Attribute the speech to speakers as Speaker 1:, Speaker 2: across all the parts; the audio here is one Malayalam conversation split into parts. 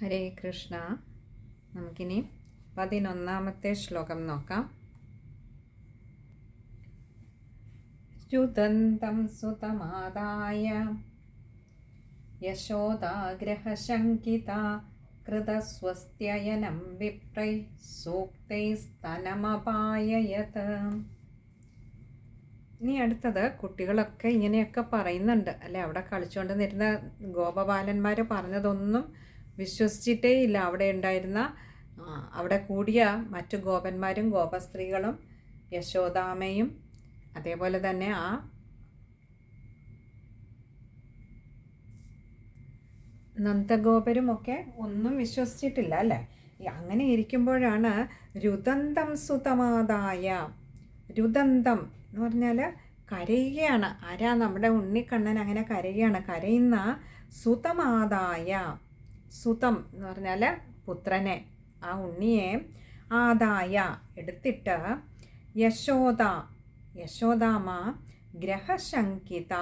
Speaker 1: ഹരേ കൃഷ്ണ. നമുക്കിനി പതിനൊന്നാമത്തെ ശ്ലോകം നോക്കാം. രുദന്തം സുതമാദായ. യശോദാഗ്രഹശങ്കിത കൃതസ്വസ്ത്യയനം വിപ്രൈ സൂക്തൈസ്തനമപായയത് ഇനി അടുത്തത് കുട്ടികളൊക്കെ ഇങ്ങനെയൊക്കെ പറയുന്നുണ്ട്. അല്ലെ? അവിടെ കളിച്ചുകൊണ്ടിരുന്ന ഗോപബാലന്മാർ പറഞ്ഞതൊന്നും വിശ്വസിച്ചിട്ടേ ഇല്ല. അവിടെ ഉണ്ടായിരുന്ന അവിടെ കൂടിയ മറ്റു ഗോപന്മാരും ഗോപസ്ത്രീകളും യശോദാമയും അതേപോലെ തന്നെ ആ നന്ദഗോപരുമൊക്കെ ഒന്നും വിശ്വസിച്ചിട്ടില്ല അല്ലേ? അങ്ങനെ ഇരിക്കുമ്പോഴാണ് രുദന്തം സുതമാതായ രുദന്തം എന്ന് പറഞ്ഞാൽ കരയുകയാണ്. ആരാ നമ്മുടെ ഉണ്ണിക്കണ്ണൻ അങ്ങനെ കരയുകയാണ്. കരയുന്ന സുതമാതായ. സുതം എന്ന് പറഞ്ഞാൽ പുത്രനെ. ആ ഉണ്ണിയെ ആദായ എടുത്തിട്ട് യശോദ യശോദാമ ഗ്രഹശങ്കിത.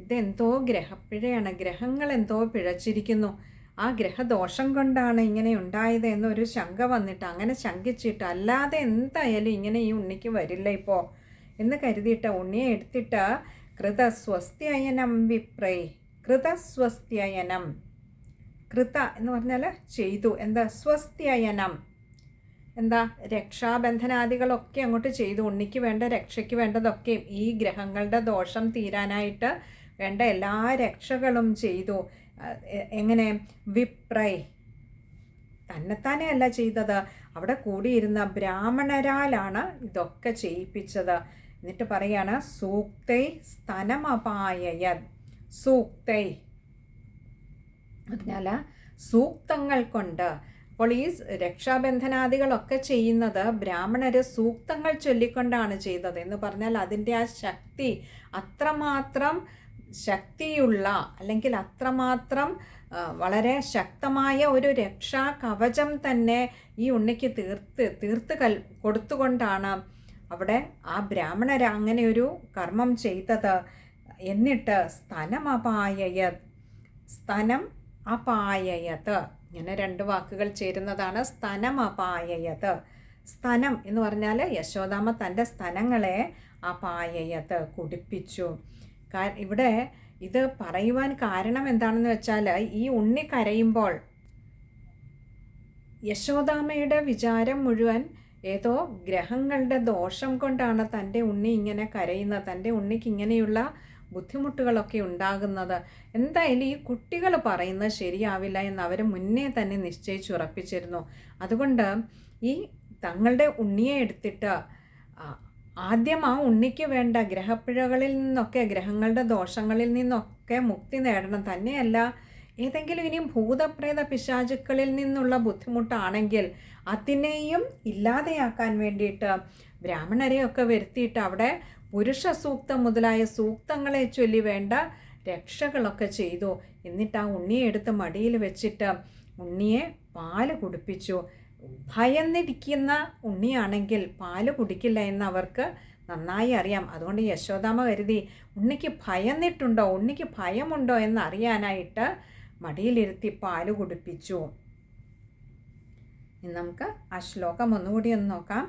Speaker 1: ഇതെന്തോ ഗ്രഹപ്പിഴയാണ്. ഗ്രഹങ്ങൾ എന്തോ പിഴച്ചിരിക്കുന്നു. ആ ഗ്രഹദോഷം കൊണ്ടാണ് ഇങ്ങനെ ഉണ്ടായത് എന്നൊരു ശങ്ക വന്നിട്ട് അങ്ങനെ ശങ്കിച്ചിട്ട് അല്ലാതെ എന്തായാലും ഇങ്ങനെ ഈ ഉണ്ണിക്ക് വരില്ല ഇപ്പോൾ എന്ന് കരുതിയിട്ട് ഉണ്ണിയെ എടുത്തിട്ട് കൃതസ്വസ്ത്യയനം വിപ്രൈ. കൃതസ്വസ്ത്യയനം കൃത എന്ന് പറഞ്ഞാൽ ചെയ്തു. എന്താ? സ്വസ്ത്യയനം. എന്താ? രക്ഷാബന്ധനാദികളൊക്കെ അങ്ങോട്ട് ചെയ്തു. ഉണ്ണിക്ക് വേണ്ട രക്ഷയ്ക്ക് വേണ്ടതൊക്കെയും ഈ ഗ്രഹങ്ങളുടെ ദോഷം തീരാനായിട്ട് വേണ്ട എല്ലാ രക്ഷകളും ചെയ്തു. എങ്ങനെ? വിപ്രൈ. തന്നെത്താനെ അല്ല ചെയ്തത്. അവിടെ കൂടിയിരുന്ന ബ്രാഹ്മണരാലാണ് ഇതൊക്കെ ചെയ്യിപ്പിച്ചത്. എന്നിട്ട് പറയാണ് സൂക്തൈ സ്തനമപായയത് സൂക്തൈ. പറഞ്ഞാൽ സൂക്തങ്ങൾ കൊണ്ട് അപ്പോൾ ഈ രക്ഷാബന്ധനാദികളൊക്കെ ചെയ്യുന്നത് ബ്രാഹ്മണർ സൂക്തങ്ങൾ ചൊല്ലിക്കൊണ്ടാണ് ചെയ്തത് എന്ന് പറഞ്ഞാൽ അതിന്റെ ആ ശക്തി അത്രമാത്രം ശക്തിയുള്ള അല്ലെങ്കിൽ അത്രമാത്രം വളരെ ശക്തമായ ഒരു രക്ഷാ കവചം തന്നെ ഈ ഉണ്ണിക്ക് തീർത്ത് തീർത്ത് കൽ കൊടുത്തുകൊണ്ടാണ് അവിടെ ആ ബ്രാഹ്മണർ അങ്ങനെ ഒരു കർമ്മം ചെയ്തത്. എന്നിട്ട് സ്തനമപായയത് സ്തനം അപായയത് ഇങ്ങനെ രണ്ട് വാക്കുകൾ ചേരുന്നതാണ് സ്ഥനം അപായയത് സ്ഥനം എന്ന് പറഞ്ഞാൽ യശോദാമ തന്റെ സ്തനങ്ങളെ അപായയത് കുടിപ്പിച്ചു. ഇവിടെ ഇത് പറയുവാൻ കാരണം എന്താണെന്ന് വെച്ചാൽ ഈ ഉണ്ണി കരയുമ്പോൾ യശോദാമയുടെ വിചാരം മുഴുവൻ ഏതോ ഗ്രഹങ്ങളുടെ ദോഷം കൊണ്ടാണ് തന്റെ ഉണ്ണി ഇങ്ങനെ കരയുന്നത്. തന്റെ ഉണ്ണിക്ക് ഇങ്ങനെയുള്ള ബുദ്ധിമുട്ടുകളൊക്കെ ഉണ്ടാകുന്നത്. എന്തായാലും ഈ കുട്ടികൾ പറയുന്നത് ശരിയാവില്ല എന്ന് അവർ മുന്നേ തന്നെ നിശ്ചയിച്ചുറപ്പിച്ചിരുന്നു. അതുകൊണ്ട് ഈ തങ്ങളുടെ ഉണ്ണിയെ എടുത്തിട്ട് ആദ്യം ആ ഉണ്ണിക്ക് വേണ്ട ഗ്രഹപ്പിഴകളിൽ നിന്നൊക്കെ ഗ്രഹങ്ങളുടെ ദോഷങ്ങളിൽ നിന്നൊക്കെ മുക്തി നേടണം. തന്നെയല്ല ഏതെങ്കിലും ഇനി ഭൂതപ്രേത പിശാചുക്കളിൽ നിന്നുള്ള ബുദ്ധിമുട്ടാണെങ്കിൽ അതിനെയും ഇല്ലാതെയാക്കാൻ വേണ്ടിയിട്ട് ബ്രാഹ്മണരെയൊക്കെ വരുത്തിയിട്ട് അവിടെ പുരുഷ സൂക്തം മുതലായ സൂക്തങ്ങളെ ചൊല്ലി വേണ്ട രക്ഷകളൊക്കെ ചെയ്തു. എന്നിട്ട് ആ ഉണ്ണിയെ എടുത്ത് മടിയിൽ വെച്ചിട്ട് ഉണ്ണിയെ പാൽ കുടിപ്പിച്ചു. ഭയന്നിരിക്കുന്ന ഉണ്ണിയാണെങ്കിൽ പാൽ കുടിക്കില്ല എന്ന് അവർക്ക് നന്നായി അറിയാം. അതുകൊണ്ട് യശോദാമ കരുതി ഉണ്ണിക്ക് ഭയന്നിട്ടുണ്ടോ? ഉണ്ണിക്ക് ഭയമുണ്ടോ എന്ന് അറിയാനായിട്ട് മടിയിലിരുത്തി പാൽ കുടിപ്പിച്ചു. ഇനി നമുക്ക് ആ ശ്ലോകം ഒന്നുകൂടി ഒന്ന് നോക്കാം.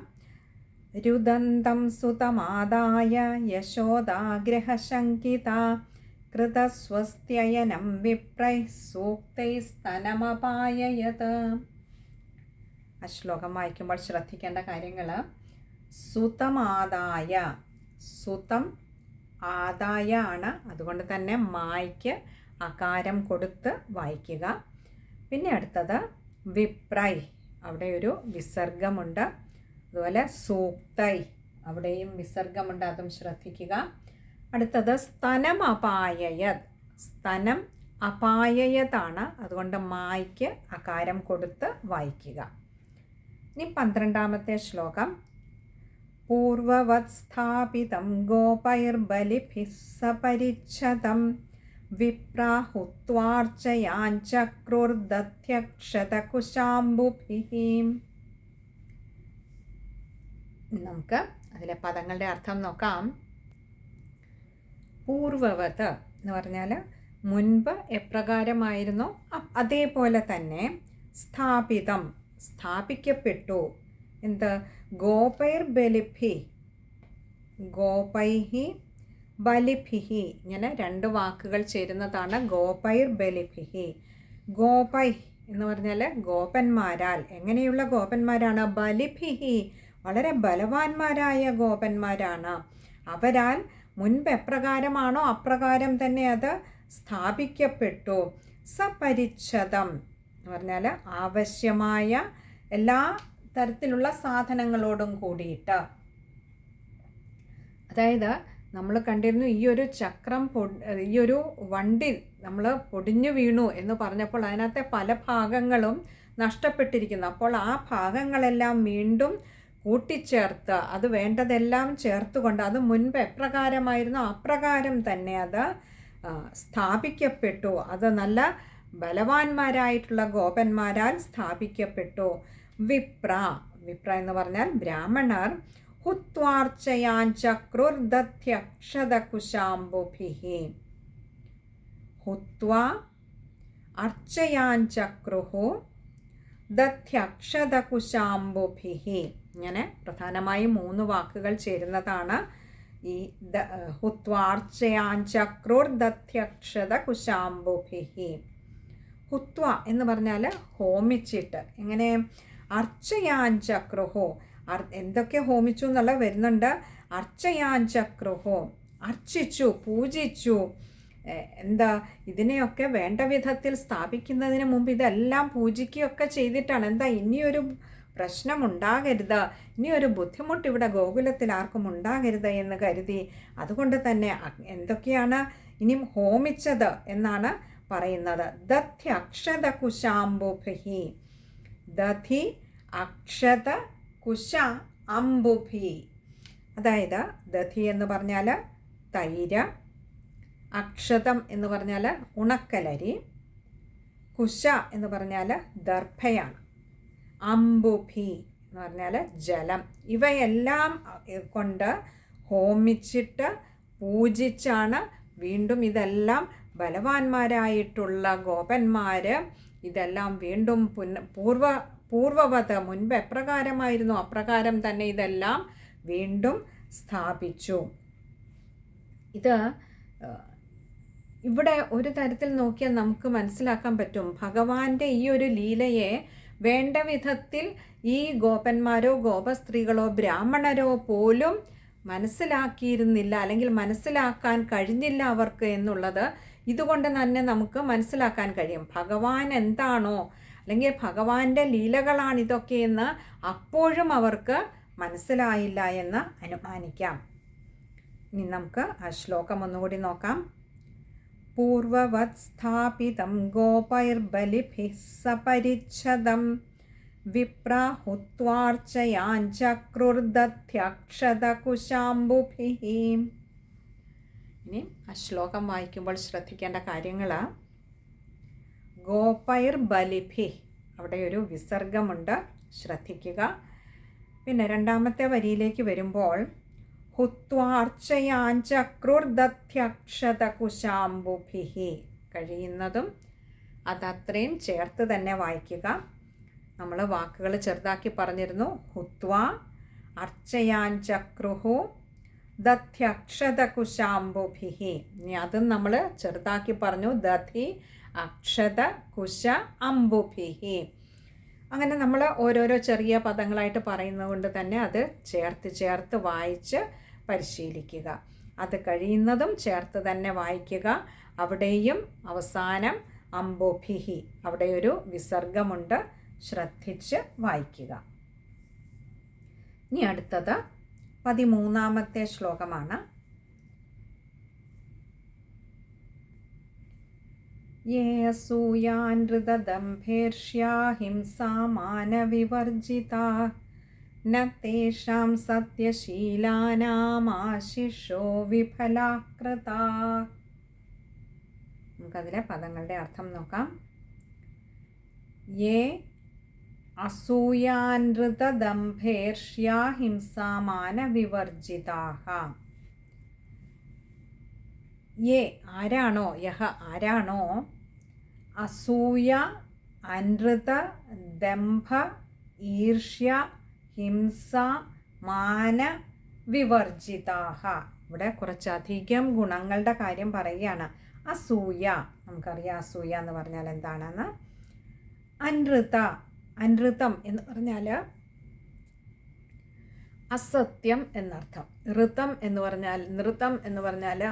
Speaker 1: രുദന്തം സുതമാദായ യശോദാഗ്രഹശങ്കിത കൃതസ്വസ്ത്യയനം വിപ്രൈ സൂക്തൈസ്തനമപായയത് ആ ശ്ലോകം വായിക്കുമ്പോൾ ശ്രദ്ധിക്കേണ്ട കാര്യങ്ങൾ സുതമാദായ സുതം ആദായ ആണ് അതുകൊണ്ട് തന്നെ മായ്ക്ക് അകാരം കൊടുത്ത് വായിക്കുക. പിന്നെ അടുത്തത് വിപ്രൈ അവിടെ ഒരു വിസർഗമുണ്ട്. അതുപോലെ സൂക്തൈ. അവിടെയും വിസർഗമുണ്ട്. അതും ശ്രദ്ധിക്കുക. അടുത്തത് സ്തനം അപായയത് സ്തനം അപായയതാണ് അതുകൊണ്ട് മായ്ക്ക് അകാരം കൊടുത്ത് വായിക്കുക. ഇനി പന്ത്രണ്ടാമത്തെ ശ്ലോകം. പൂർവവത് സ്ഥാപിതം ഗോപൈർബലിഭിः സപരിച്ഛതം നമുക്ക് അതിലെ പദങ്ങളുടെ അർത്ഥം നോക്കാം. പൂർവവത് എന്ന് പറഞ്ഞാൽ മുൻപ് എപ്രകാരമായിരുന്നോ അതേപോലെ തന്നെ സ്ഥാപിതം സ്ഥാപിക്കപ്പെട്ടു. എന്ത്? ഗോപൈർ ബലിഭി ഗോപൈഹി ബലിഭിഹി. ഇങ്ങനെ രണ്ട് വാക്കുകൾ ചേരുന്നതാണ് ഗോപൈർ ബലിഭിഹി ഗോപൈ എന്ന് പറഞ്ഞാൽ ഗോപന്മാരാൽ. എങ്ങനെയുള്ള ഗോപന്മാരാണ്? ബലിഭിഹി. വളരെ ബലവാന്മാരായ ഗോപന്മാരാണ്. അവരാൽ മുൻപ് എപ്രകാരമാണോ അപ്രകാരം തന്നെ അത് സ്ഥാപിക്കപ്പെട്ടു. സപരിച്ഛതം എന്ന് പറഞ്ഞാൽ ആവശ്യമായ എല്ലാ തരത്തിലുള്ള സാധനങ്ങളോടും കൂടിയിട്ട്. അതായത് നമ്മൾ കണ്ടിരുന്നു ഈ ഒരു ചക്രം ഈ ഒരു വണ്ടി നമ്മൾ പൊടിഞ്ഞു വീണു എന്ന് പറഞ്ഞപ്പോൾ അതിനകത്തെ പല ഭാഗങ്ങളും നഷ്ടപ്പെട്ടിരിക്കുന്നു. അപ്പോൾ ആ ഭാഗങ്ങളെല്ലാം വീണ്ടും കൂട്ടിച്ചേർത്ത് അത് വേണ്ടതെല്ലാം ചേർത്തുകൊണ്ട് അത് മുൻപ് എപ്രകാരമായിരുന്നു അപ്രകാരം തന്നെ അത് സ്ഥാപിക്കപ്പെട്ടു. അത് നല്ല ബലവാന്മാരായിട്ടുള്ള ഗോപന്മാരാൽ സ്ഥാപിക്കപ്പെട്ടു. വിപ്ര വിപ്ര എന്ന് പറഞ്ഞാൽ ബ്രാഹ്മണർ. ഹുത്വാർച്ചയാൻ ചക്രുർദധ്യക്ഷതകുശാംബുഭിः. ഹുത്വ അർച്ചയാൻ ചക്രുഹു ദധ്യക്ഷതകുശാംബുഭിः. ഇങ്ങനെ പ്രധാനമായും മൂന്ന് വാക്കുകൾ ചേരുന്നതാണ്. ഈ ഹുത്വാർച്ചയാൻ ദത്യക്ഷത കുശാംബുഭിഹി ഹുത്വ എന്ന് പറഞ്ഞാൽ ഹോമിച്ചിട്ട്. എങ്ങനെ അർച്ചയാഞ്ചക്രുഹോ എന്തൊക്കെ ഹോമിച്ചു എന്നുള്ള വരുന്നുണ്ട്. അർച്ചയാഞ്ചക്രുഹോ അർച്ചിച്ചു പൂജിച്ചു എന്താ ഇതിനെയൊക്കെ വേണ്ട വിധത്തിൽ സ്ഥാപിക്കുന്നതിന് മുമ്പ് ഇതെല്ലാം പൂജിക്കുകയൊക്കെ ചെയ്തിട്ടാണ്. എന്താ ഇനിയൊരു പ്രശ്നമുണ്ടാകരുത്. ഇനി ഒരു ബുദ്ധിമുട്ട് ഇവിടെ ഗോകുലത്തിൽ ആർക്കും ഉണ്ടാകരുത് എന്ന് കരുതി. അതുകൊണ്ട് തന്നെ എന്തൊക്കെയാണ് ഇനിയും ഹോമിച്ചത് എന്നാണ് പറയുന്നത്. ദധി അക്ഷത കുശാംബുഭി. ദധി അക്ഷത കുശ അംബുഭി അതായത് ദധി എന്ന് പറഞ്ഞാൽ തൈര് അക്ഷതം എന്ന് പറഞ്ഞാൽ ഉണക്കലരി കുശ എന്ന് പറഞ്ഞാൽ ദർഭയാണ്. അമ്പുഭി എന്ന് പറഞ്ഞാൽ ജലം. ഇവയെല്ലാം കൊണ്ട് ഹോമിച്ചിട്ട് പൂജിച്ചാണ് വീണ്ടും ഇതെല്ലാം ബലവാന്മാരായിട്ടുള്ള ഗോപന്മാർ ഇതെല്ലാം വീണ്ടും പുന പൂർവ പൂർവവത മുൻപ് എപ്രകാരമായിരുന്നു അപ്രകാരം തന്നെ ഇതെല്ലാം വീണ്ടും സ്ഥാപിച്ചു. ഇത് ഇവിടെ ഒരു തരത്തിൽ നോക്കിയാൽ നമുക്ക് മനസ്സിലാക്കാൻ പറ്റും. ഭഗവാന്റെ ഈ ഒരു ലീലയെ വേണ്ട വിധത്തിൽ ഈ ഗോപന്മാരോ ഗോപസ്ത്രീകളോ ബ്രാഹ്മണരോ പോലും മനസ്സിലാക്കിയിരുന്നില്ല അല്ലെങ്കിൽ മനസ്സിലാക്കാൻ കഴിഞ്ഞില്ല അവർക്ക് എന്നുള്ളത് ഇതുകൊണ്ട് തന്നെ നമുക്ക് മനസ്സിലാക്കാൻ കഴിയും. ഭഗവാൻ എന്താണോ അല്ലെങ്കിൽ ഭഗവാന്റെ ലീലകളാണ് ഇതൊക്കെയെന്ന് അപ്പോഴും അവർക്ക് മനസ്സിലായില്ല എന്ന് അനുമാനിക്കാം. ഇനി നമുക്ക് ആ ശ്ലോകം ഒന്നുകൂടി നോക്കാം. പൂർവവത് സ്ഥാപിതം ഗോപൈർബലിഭിഃ സപരിച്ഛദം വിപ്രാഹുത്വാർച്ചയാഞ്ചക്രുർദധ്യക്ഷതകുശാംബുഭിः ഇനി ആ ശ്ലോകം വായിക്കുമ്പോൾ ശ്രദ്ധിക്കേണ്ട കാര്യങ്ങൾ ഗോപൈർ ബലിഭി അവിടെ ഒരു വിസർഗമുണ്ട്. ശ്രദ്ധിക്കുക. പിന്നെ രണ്ടാമത്തെ വരിയിലേക്ക് വരുമ്പോൾ ഹുത്വാർച്ചയാഞ്ചക്രുർദധ്യക്ഷതകുശാംബുഭിഹി കഴിയുന്നതും അതത്രയും ചേർത്ത് തന്നെ വായിക്കുക. നമ്മൾ വാക്കുകൾ ചെറുതാക്കി പറഞ്ഞിരുന്നു. ഹുത്വ അർച്ചയാഞ്ചക്രുഹു ദധ്യക്ഷതകുശാംബുഭിഹി ഇനി അതും നമ്മൾ ചെറുതാക്കി പറഞ്ഞു. ദധി അക്ഷത കുശ അംബുഭിഹി അങ്ങനെ നമ്മൾ ഓരോരോ ചെറിയ പദങ്ങളായിട്ട് പറയുന്നത് കൊണ്ട് തന്നെ അത് ചേർത്ത് ചേർത്ത് വായിച്ച് പരിശീലിക്കുക അത് കഴിയുന്നതും ചേർത്ത് തന്നെ വായിക്കുക അവിടെയും അവസാനം അംബോഭിഹി അവിടെ ഒരു വിസർഗമുണ്ട് ശ്രദ്ധിച്ച് വായിക്കുക ഇനി അടുത്തത് പതിമൂന്നാമത്തെ ശ്ലോകമാണ് ये असूयानृतदम्भेर्ष्या हिंसा मानविवर्जिता न तेषां സത്യശീലാനാമാശിഷോ വിഫലാകൃത നമുക്കതിലെ പദങ്ങളുടെ അർത്ഥം നോക്കാം യേ അസൂയാനൃതദംഭേർഷ്യാ ഹിംസാമാനവിവർജിതാഹ യേ ആരാണോ യഹ ആരാണോ അസൂയ അനൃത ദംഭ ഈർഷ്യ ഹിംസ മാന വിവർജിതാഹ. ഇവിടെ കുറച്ചധികം ഗുണങ്ങളുടെ കാര്യം പറയുകയാണ്. അസൂയ നമുക്കറിയാം അസൂയ എന്ന് പറഞ്ഞാൽ എന്താണെന്ന്? അനൃത അനൃതം എന്ന് പറഞ്ഞാൽ അസത്യം എന്നർത്ഥം. ഋതം എന്ന് പറഞ്ഞാൽ നൃത്തം എന്ന് പറഞ്ഞാൽ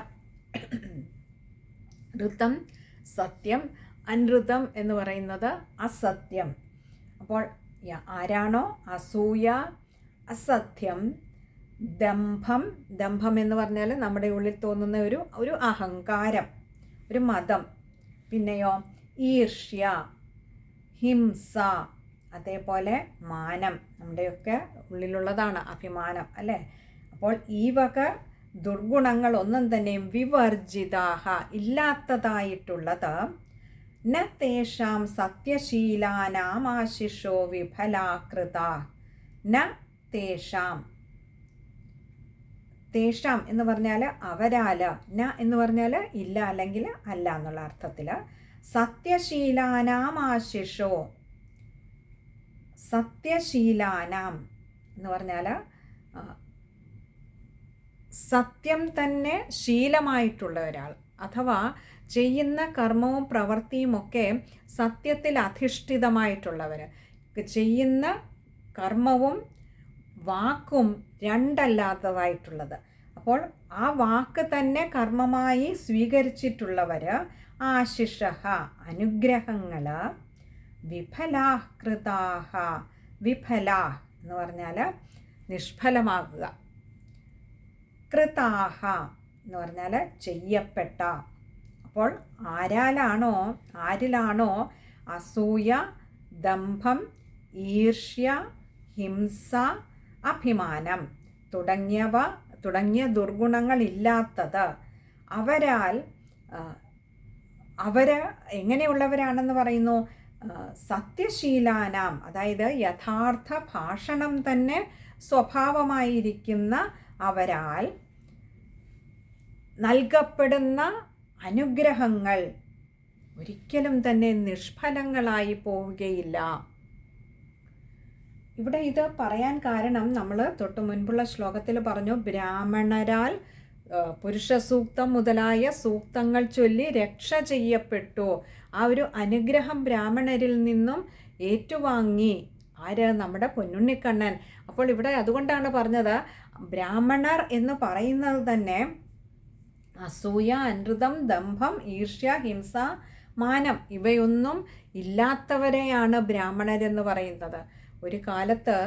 Speaker 1: ഋതം സത്യം അനൃതം എന്ന് പറയുന്നത് അസത്യം. അപ്പോൾ ആരാണോ? അസൂയ അസത്യം ദംഭം. ദംഭം എന്ന് പറഞ്ഞാൽ നമ്മുടെ ഉള്ളിൽ തോന്നുന്ന ഒരു ഒരു അഹങ്കാരം ഒരു മതം. പിന്നെയോ ഈർഷ്യ ഹിംസ അതേപോലെ മാനം. നമ്മുടെയൊക്കെ ഉള്ളിലുള്ളതാണ് അഭിമാനം അല്ലേ? അപ്പോൾ ഈ വക ദുർഗുണങ്ങൾ ഒന്നും തന്നെയും വിവർജിതാഹ ഇല്ലാത്തതായിട്ടുള്ളത് ന തേഷാം സത്യശീലാനാമാശിഷോ വിഫലാകൃത. ന തേഷാം. തേഷാം എന്ന് പറഞ്ഞാൽ അവരാൽ ന എന്ന് പറഞ്ഞാൽ ഇല്ല അല്ലെങ്കിൽ അല്ല എന്നുള്ള അർത്ഥത്തിൽ സത്യശീലാനാമാശിഷോ സത്യശീലാനാം എന്ന് പറഞ്ഞാൽ സത്യം തന്നെ ശീലമായിട്ടുള്ള ഒരാൾ. അഥവാ ചെയ്യുന്ന കർമ്മവും പ്രവൃത്തിയുമൊക്കെ സത്യത്തിൽ അധിഷ്ഠിതമായിട്ടുള്ളവർ ചെയ്യുന്ന കർമ്മവും വാക്കും രണ്ടല്ലാത്തതായിട്ടുള്ളത്. അപ്പോൾ ആ വാക്ക് തന്നെ കർമ്മമായി സ്വീകരിച്ചിട്ടുള്ളവർ ആശിഷ അനുഗ്രഹങ്ങൾ വിഫലാഹൃതാഹ വിഫല എന്ന് പറഞ്ഞാൽ നിഷ്ഫലമാകുക. കൃതാഹ എന്ന് പറഞ്ഞാൽ ചെയ്യപ്പെട്ട. അപ്പോൾ ആരാലാണോ ആരിലാണോ അസൂയ ദംഭം ഈർഷ്യ ഹിംസ അഭിമാനം തുടങ്ങിയവ തുടങ്ങിയ ദുർഗുണങ്ങളില്ലാത്തത് അവരാൽ അവർ എങ്ങനെയുള്ളവരാണെന്ന് പറയുന്നു? സത്യശീലാനാം അതായത് യഥാർത്ഥ ഭാഷണം തന്നെ സ്വഭാവമായിരിക്കുന്ന അവരാൽ നൽകപ്പെടുന്ന അനുഗ്രഹങ്ങൾ ഒരിക്കലും തന്നെ നിഷ്ഫലങ്ങളായി പോവുകയില്ല. ഇവിടെ ഇത് പറയാൻ കാരണം നമ്മൾ തൊട്ട് മുൻപുള്ള ശ്ലോകത്തിൽ പറഞ്ഞു ബ്രാഹ്മണരാൽ പുരുഷ സൂക്തം മുതലായ സൂക്തങ്ങൾ ചൊല്ലി രക്ഷ ചെയ്യപ്പെട്ടു. ആ ഒരു അനുഗ്രഹം ബ്രാഹ്മണരിൽ നിന്നും ഏറ്റുവാങ്ങി. ആര്? നമ്മുടെ പൊന്നുണ്ണിക്കണ്ണൻ. അപ്പോൾ ഇവിടെ അതുകൊണ്ടാണ് പറഞ്ഞത് ബ്രാഹ്മണർ എന്ന് പറയുന്നത് തന്നെ അസൂയ അനൃതം ദംഭം ഈർഷ്യ ഹിംസ മാനം ഇവയൊന്നും ഇല്ലാത്തവരെയാണ് ബ്രാഹ്മണരെന്ന് പറയുന്നത്. ഒരു കാലത്ത്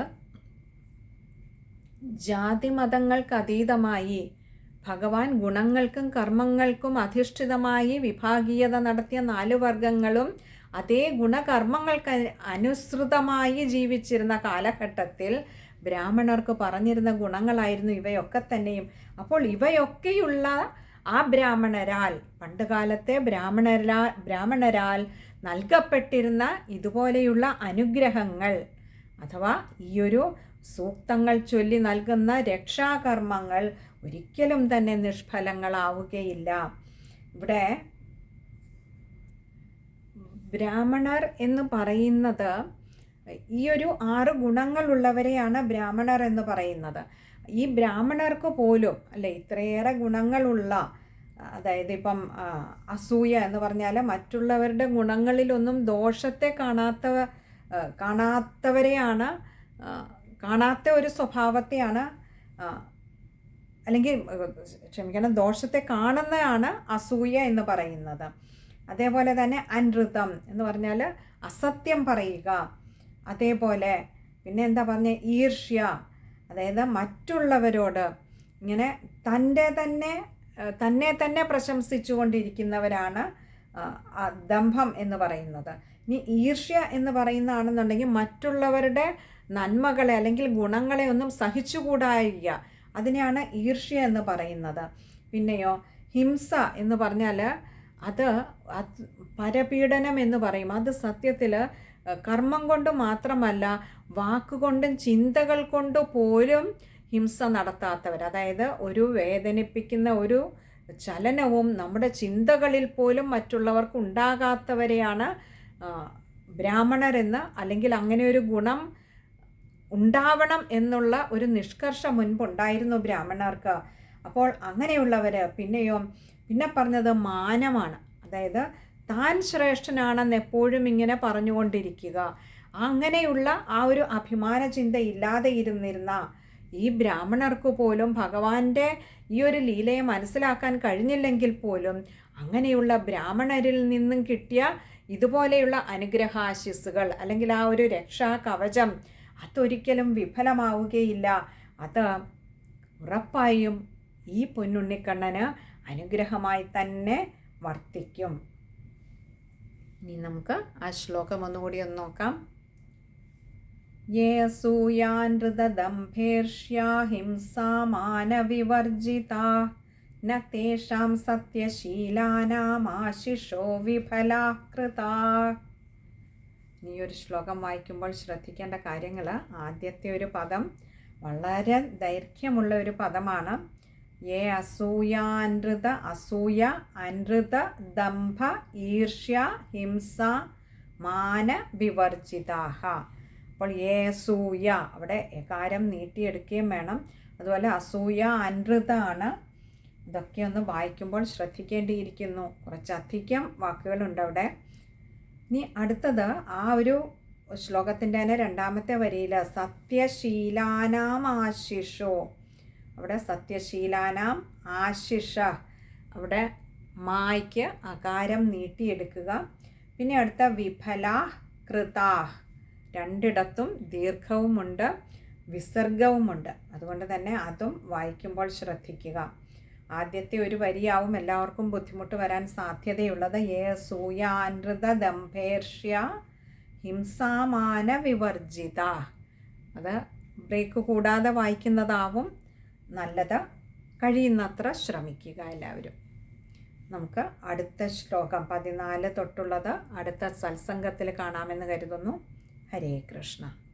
Speaker 1: ജാതി മതങ്ങൾക്ക് അതീതമായി ഭഗവാൻ ഗുണങ്ങൾക്കും കർമ്മങ്ങൾക്കും അധിഷ്ഠിതമായി വിഭാഗീയത നടത്തിയ നാല് വർഗങ്ങളും അതേ ഗുണകർമ്മങ്ങൾക്ക് അനുസൃതമായി ജീവിച്ചിരുന്ന കാലഘട്ടത്തിൽ ബ്രാഹ്മണർക്ക് പറഞ്ഞിരുന്ന ഗുണങ്ങളായിരുന്നു ഇവയൊക്കെ തന്നെയും. അപ്പോൾ ഇവയൊക്കെയുള്ള ആ ബ്രാഹ്മണരാൽ പണ്ടുകാലത്തെ ബ്രാഹ്മണരാ ബ്രാഹ്മണരാൽ നൽകപ്പെട്ടിരുന്ന ഇതുപോലെയുള്ള അനുഗ്രഹങ്ങൾ അഥവാ ഈയൊരു സൂക്തങ്ങൾ ചൊല്ലി നൽകുന്ന രക്ഷാകർമ്മങ്ങൾ ഒരിക്കലും തന്നെ നിഷ്ഫലങ്ങളാവുകയില്ല. ഇവിടെ ബ്രാഹ്മണർ എന്ന് പറയുന്നത് ഈ ഒരു ആറ് ഗുണങ്ങളുള്ളവരെയാണ് ബ്രാഹ്മണർ എന്ന് പറയുന്നത്. ഈ ബ്രാഹ്മണർക്ക് പോലും അല്ലെ ഇത്രയേറെ ഗുണങ്ങളുള്ള അതായത് ഇപ്പം അസൂയ എന്ന് പറഞ്ഞാൽ മറ്റുള്ളവരുടെ ഗുണങ്ങളിലൊന്നും ദോഷത്തെ കാണാത്തവ കാണാത്തവരെയാണ് കാണാത്ത ഒരു സ്വഭാവത്തെയാണ് അല്ലെങ്കിൽ ക്ഷമിക്കണം ദോഷത്തെ കാണുന്നതാണ് അസൂയ എന്ന് പറയുന്നത്. അതേപോലെ തന്നെ അനൃതം എന്ന് പറഞ്ഞാൽ അസത്യം പറയുക. അതേപോലെ പിന്നെ എന്താ പറഞ്ഞ ഈർഷ്യ അതായത് മറ്റുള്ളവരോട് ഇങ്ങനെ തന്റെ തന്നെ തന്നെ തന്നെ പ്രശംസിച്ചുകൊണ്ടിരിക്കുന്നവരാണ് ദംഭം എന്ന് പറയുന്നത്. ഇനി ഈർഷ്യ എന്ന് പറയുന്നതാണെന്നുണ്ടെങ്കിൽ മറ്റുള്ളവരുടെ നന്മകളെ അല്ലെങ്കിൽ ഗുണങ്ങളെ ഒന്നും സഹിച്ചുകൂടായിക. അതിനെയാണ് ഈർഷ്യ എന്ന് പറയുന്നത്. പിന്നെയോ ഹിംസ എന്ന് പറഞ്ഞാൽ അത് പരപീഡനം എന്ന് പറയും. അത് സത്യത്തിൽ കർമ്മം കൊണ്ട് മാത്രമല്ല വാക്കുകൊണ്ടും ചിന്തകൾ കൊണ്ട് പോലും ഹിംസ നടത്താത്തവർ. അതായത് ഒരു വേദനിപ്പിക്കുന്ന ഒരു ചലനവും നമ്മുടെ ചിന്തകളിൽ പോലും മറ്റുള്ളവർക്ക് ഉണ്ടാകാത്തവരെയാണ് ബ്രാഹ്മണരെന്ന് അല്ലെങ്കിൽ അങ്ങനെ ഒരു ഗുണം ഉണ്ടാവണം എന്നുള്ള ഒരു നിഷ്കർഷ മുൻപുണ്ടായിരുന്നു ബ്രാഹ്മണർക്ക്. അപ്പോൾ അങ്ങനെയുള്ളവർ പിന്നെയോ പിന്നെ പറഞ്ഞത് മാനമാണ്. അതായത് താൻ ശ്രേഷ്ഠനാണെന്ന് എപ്പോഴും ഇങ്ങനെ പറഞ്ഞുകൊണ്ടിരിക്കുക. അങ്ങനെയുള്ള ആ ഒരു അഭിമാന ചിന്ത ഇല്ലാതെ ഇരുന്നിരുന്ന ഈ ബ്രാഹ്മണർക്ക് പോലും ഭഗവാന്റെ ഈ ഒരു ലീലയെ മനസ്സിലാക്കാൻ കഴിഞ്ഞില്ലെങ്കിൽ പോലും അങ്ങനെയുള്ള ബ്രാഹ്മണരിൽ നിന്നും കിട്ടിയ ഇതുപോലെയുള്ള അനുഗ്രഹാശിസ്സുകൾ അല്ലെങ്കിൽ ആ ഒരു രക്ഷാ കവചം അതൊരിക്കലും വിഫലമാവുകയില്ല. അത് ഉറപ്പായും ഈ പൊന്നുണ്ണിക്കണ്ണന് അനുഗ്രഹമായി തന്നെ വർത്തിക്കും. ഇനി നമുക്ക് ആ ശ്ലോകം ഒന്നുകൂടി ഒന്ന് നോക്കാം. യേ അസൂയാനൃതദംഭേർഷ്യാ ഹിംസാമാനവിവർജിതാ ന തേഷാം സത്യശീലാനാമാശിഷോ വിഫലാകൃതാ. ഈ ഒരു ശ്ലോകം വായിക്കുമ്പോൾ ശ്രദ്ധിക്കേണ്ട കാര്യങ്ങൾ ആദ്യത്തെ ഒരു പദം വളരെ ദൈർഘ്യമുള്ള ഒരു പദമാണ്. യേ അസൂയാനൃത അസൂയ അനൃത ദംഭ ഈർഷ്യ ഹിംസ മാന വിവർജിതാഹ. അപ്പോൾ ഏ അസൂയ അവിടെ എകാരം നീട്ടിയെടുക്കുകയും വേണം. അതുപോലെ അസൂയ അനൃതാണ്. ഇതൊക്കെ ഒന്ന് വായിക്കുമ്പോൾ ശ്രദ്ധിക്കേണ്ടിയിരിക്കുന്നു. കുറച്ചധികം വാക്കുകളുണ്ട് അവിടെ. ഇനി അടുത്തത് ആ ഒരു ശ്ലോകത്തിന്റെ തന്നെ രണ്ടാമത്തെ വരിയിൽ സത്യശീലാനാം ആശിഷോ അവിടെ സത്യശീലാനാം ആശിഷ അവിടെ മായ്ക്ക് അകാരം നീട്ടിയെടുക്കുക. പിന്നെ അടുത്ത വിഫല കൃതാ. രണ്ടിടത്തും ദീർഘവുമുണ്ട് വിസർഗവുമുണ്ട്. അതുകൊണ്ട് തന്നെ അതും വായിക്കുമ്പോൾ ശ്രദ്ധിക്കുക. ആദ്യത്തെ ഒരു വരിയാവും എല്ലാവർക്കും ബുദ്ധിമുട്ട് വരാൻ സാധ്യതയുള്ളത്. ഏ സൂയാനൃത ദംഭേർഷ്യ ഹിംസാമാന വിവർജിത അത് ബ്രേക്ക് കൂടാതെ വായിക്കുന്നതാവും. നല്ലത്. കഴിയുന്നത്ര ശ്രമിക്കുക എല്ലാവരും. നമുക്ക് അടുത്ത ശ്ലോകം പതിനാല് തൊട്ടുള്ളത് അടുത്ത സത്സംഗത്തിൽ കാണാമെന്ന് കരുതുന്നു. ഹരേ കൃഷ്ണ.